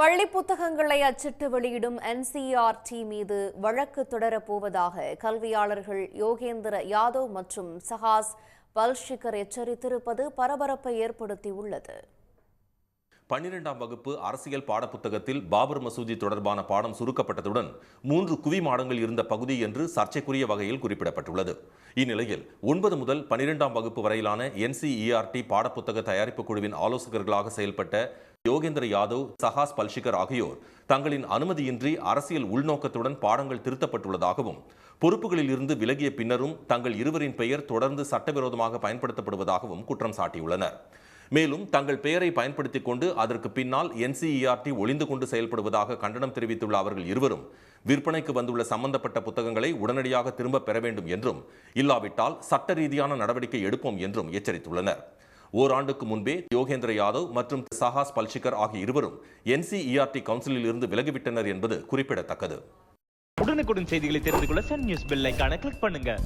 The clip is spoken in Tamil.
பள்ளி புத்தகங்களை அச்சிட்டு வெளியிடும் என்சிஆர்டி மீது வழக்கு தொடரப்போவதாக கல்வியாளர்கள் யோகேந்திர யாதவ் மற்றும் சஹாஸ் பல்ஷிகர் எச்சரித்திருப்பது பரபரப்பை ஏற்படுத்தியுள்ளது. பன்னிரெண்டாம் வகுப்பு அரசியல் பாடப்புத்தகத்தில் பாபர் மசூதி தொடர்பான பாடம் சுருக்கப்பட்டதுடன் மூன்று குவி மாடங்கள் இருந்த பகுதி என்று சர்ச்சைக்குரிய வகையில் குறிப்பிடப்பட்டுள்ளது. இந்நிலையில் ஒன்பது முதல் பன்னிரெண்டாம் வகுப்பு வரையிலான என்சிஇஆர்டி பாடப்புத்தக தயாரிப்பு குழுவின் ஆலோசகர்களாக செயல்பட்ட யோகேந்திர யாதவ் சஹாஸ் பல்ஷிகர் ஆகியோர் தங்களின் அனுமதியின்றி அரசியல் உள்நோக்கத்துடன் பாடங்கள் திருத்தப்பட்டுள்ளதாகவும் பொறுப்புகளில் இருந்து விலகிய பின்னரும் தங்கள் இருவரின் பெயர் தொடர்ந்து சட்டவிரோதமாக பயன்படுத்தப்படுவதாகவும் குற்றம் சாட்டியுள்ளனர். மேலும் தங்கள் பெயரை பயன்படுத்திக் கொண்டு அதற்கு பின்னால் என்சிஇஆர்டி ஒளிந்து கொண்டு செயல்படுவதாக கண்டனம் தெரிவித்துள்ள அவர்கள் இருவரும் விற்பனைக்கு வந்துள்ள சம்பந்தப்பட்ட புத்தகங்களை உடனடியாக திரும்ப பெற வேண்டும் என்றும் இல்லாவிட்டால் சட்ட ரீதியான நடவடிக்கை எடுப்போம் என்றும் எச்சரித்துள்ளனர். ஓராண்டுக்கு முன்பே யோகேந்திர யாதவ் மற்றும் சஹாஸ் பல்ஷிகர் ஆகிய இருவரும் என்சிஇஆர்டி கவுன்சிலில் இருந்து விலகிவிட்டனர் என்பது குறிப்பிடத்தக்கது. உடனுக்குடன் செய்திகளை தெரிந்து கொள்ள சன் நியூஸ் பெல் கிளிக் பண்ணுங்க.